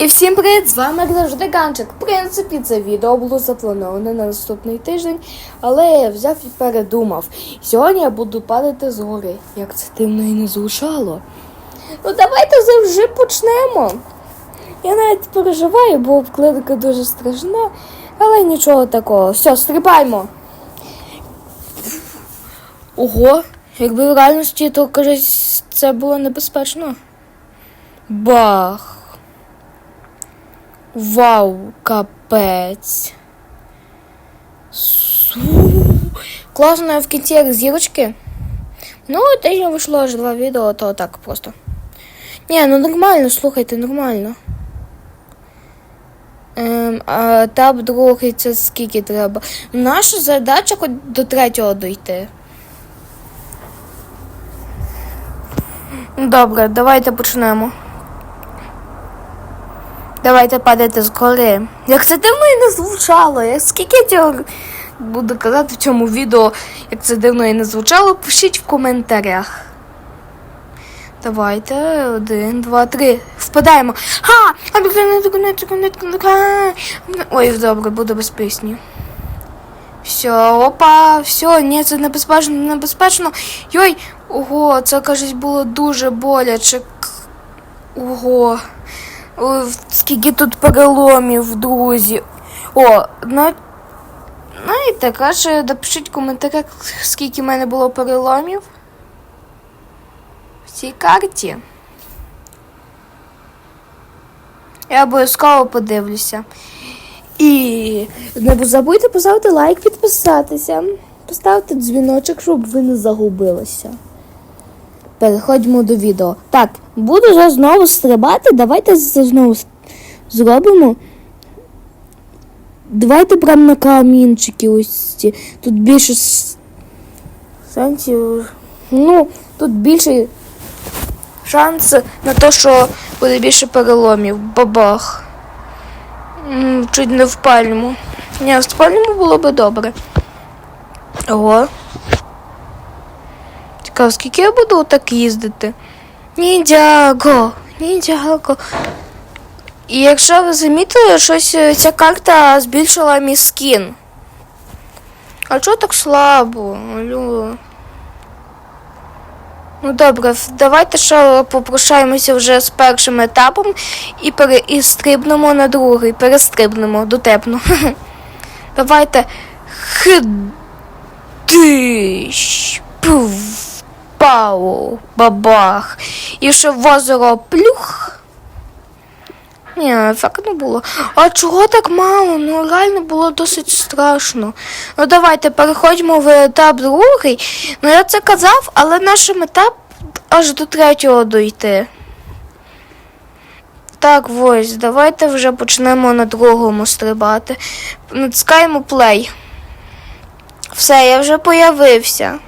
І всім привіт! З вами завжди Ганчик. В принципі, це відео було заплановане на наступний тиждень, але я взяв і передумав. Сьогодні я буду падати з гори, як це дивно і не звучало. Ну давайте завжди почнемо. Я навіть переживаю, бо обкладинка дуже страшна, але нічого такого. Все, стрибаймо. Ого, якби в реальності, то кажуть, це було небезпечно. Бах. Вау, капець. Су. Класно в кінці як зірочки. Ну, тижня вийшло аж два відео, то так просто. Ні, ну нормально, слухайте, нормально. Ем, а етап другий це скільки треба? Наша задача до третього дойти. Добре, давайте почнемо. Давайте падати з гори. Як це дивно і не звучало. Я скільки я цього буду казати в цьому відео, як це дивно і не звучало, пишіть в коментарях. Давайте. Один, два, три. Впадаємо. Ха! Ой, добре, буду без пісні. Все, опа, все, ні, це небезпечно, небезпечно. Йой, ого, це, кажуть, було дуже боляче. Ого. Скільки тут переломів, друзі. О, на... знаєте, краще напишіть в коментарях, скільки в мене було переломів в цій карті. Я обов'язково подивлюся. І не забудьте поставити лайк, підписатися, поставте дзвіночок, щоб ви не загубилися. Переходимо до відео. Так, буду вже знову стрибати. Давайте це знову зробимо. Давайте прямо на камінчики ось ці. Тут більше шансів. Ну, тут більше шанс на те, що буде більше переломів. Бабах. Чуть не в пальму. Ні, в спальному було би добре. Ого. Цікаво, скільки я буду так їздити? Ніндяго, ніндяго. І якщо ви замітили, щось е, ця карта збільшила мій скін. А чого так слабо? Алло. Ну добре, давайте ще попрощаємося вже з першим етапом і, пере... і стрибнемо на другий, перестрибнемо дотепно. Давайте. Хидиш. Пуф. Пау. Бабах. І ще в озеро плюх. Ні, ефектно було. А чого так мало? Ну реально було досить страшно. Ну давайте переходимо в етап другий. Ну я це казав, але наш етап аж до третього дойти. Так, ось, давайте вже почнемо на другому стрибати. Натискаємо плей. Все, я вже появився.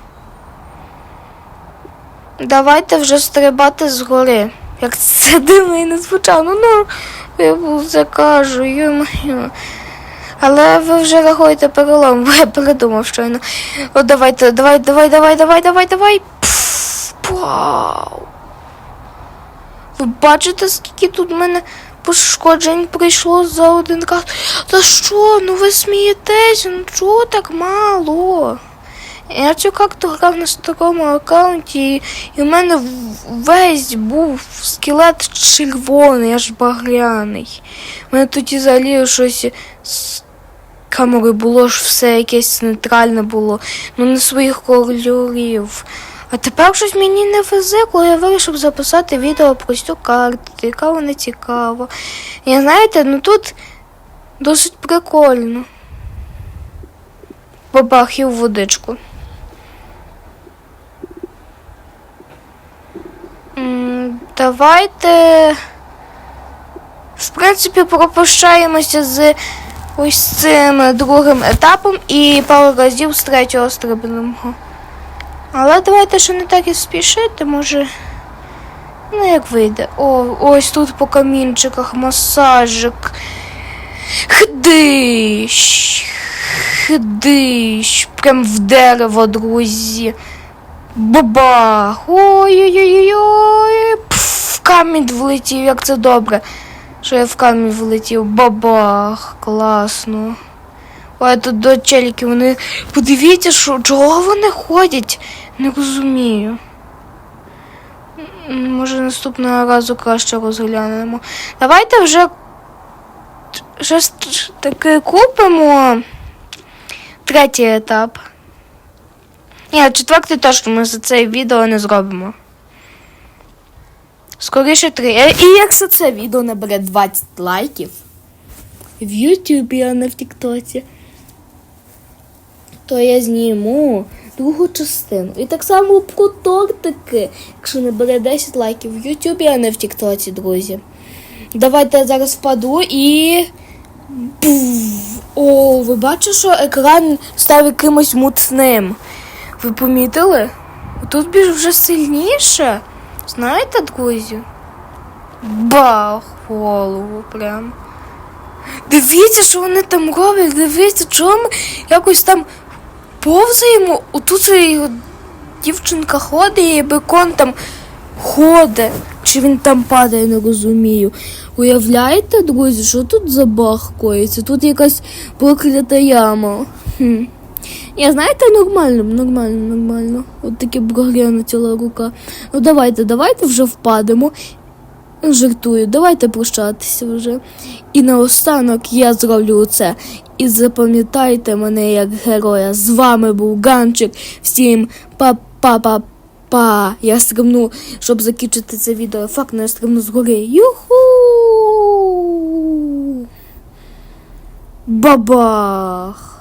Давайте вже стрибати згори. Як це дивно і не звучало. Ну, ну, я це кажу, йо-моє. Але ви вже рахуєте перелом, бо я передумав щойно. О, давайте, давай, давай, давай, давай, давай, давай. Пф, Вау. Ви бачите, скільки тут в мене пошкоджень прийшло за один раз? Та що? Ну ви смієтеся? Ну чого так мало? Я цю карту грав на старому аккаунті, і, в мене весь був скелет червоний, аж багряний. У мене тоді взагалі щось з камери було ж все якесь нейтральне було, ну не своїх кольорів. А тепер щось мені не везе, коли я вирішив записати відео про цю карту, яка вона цікава. І знаєте, ну тут досить прикольно. Бабахів водичку. Давайте. В принципі, пропрощаємося з ось цим другим етапом і пару разів з третього стрибнемо. Але давайте ще не так і спішити, може. Ну, як вийде. О, ось тут по камінчиках масажик. Хдиш. Хдиш. Прям в дерево, друзі. Бабах! Ой-ой-ой-ой! Камінь влетів, як це добре. Що я в камінь влетів. Бабах, класно. Ой, тут до вони. Подивіться, що чого вони ходять? Не розумію. Може наступного разу краще розглянемо. Давайте вже щось таке купимо. Третій етап. Ні, четвертий точно ми за це відео не зробимо. Скоріше три. Е, І якщо це відео набере 20 лайків в Ютубі, а не в Тіктоці, то я зніму другу частину. І так само про тортики, якщо набере 10 лайків в Ютубі, а не в Тіктоці, друзі. Давайте я зараз впаду і. О, ви бачите, що екран став якимось муцним. Ви помітили? Тут більш вже сильніше. Знаєте, друзі? Бах, голову прям. Дивіться, що вони там роблять, дивіться, чого ми якось там повзаємо. Отут його дівчинка ходить, і бекон там ходить. Чи він там падає, не розумію. Уявляєте, друзі, що тут за бах коїться? Тут якась проклята яма. Хм. Я знаєте, нормально, нормально, нормально. От таке прогряна ціла рука. Ну давайте, давайте вже впадемо. Жартую, давайте прощатися вже. І наостанок я зроблю це. І запам'ятайте мене як героя. З вами був Ганчик. Всім па-па-па-па. Я стрибну, щоб закінчити це відео. Факт, я стрибну згори. Юху! Бабах!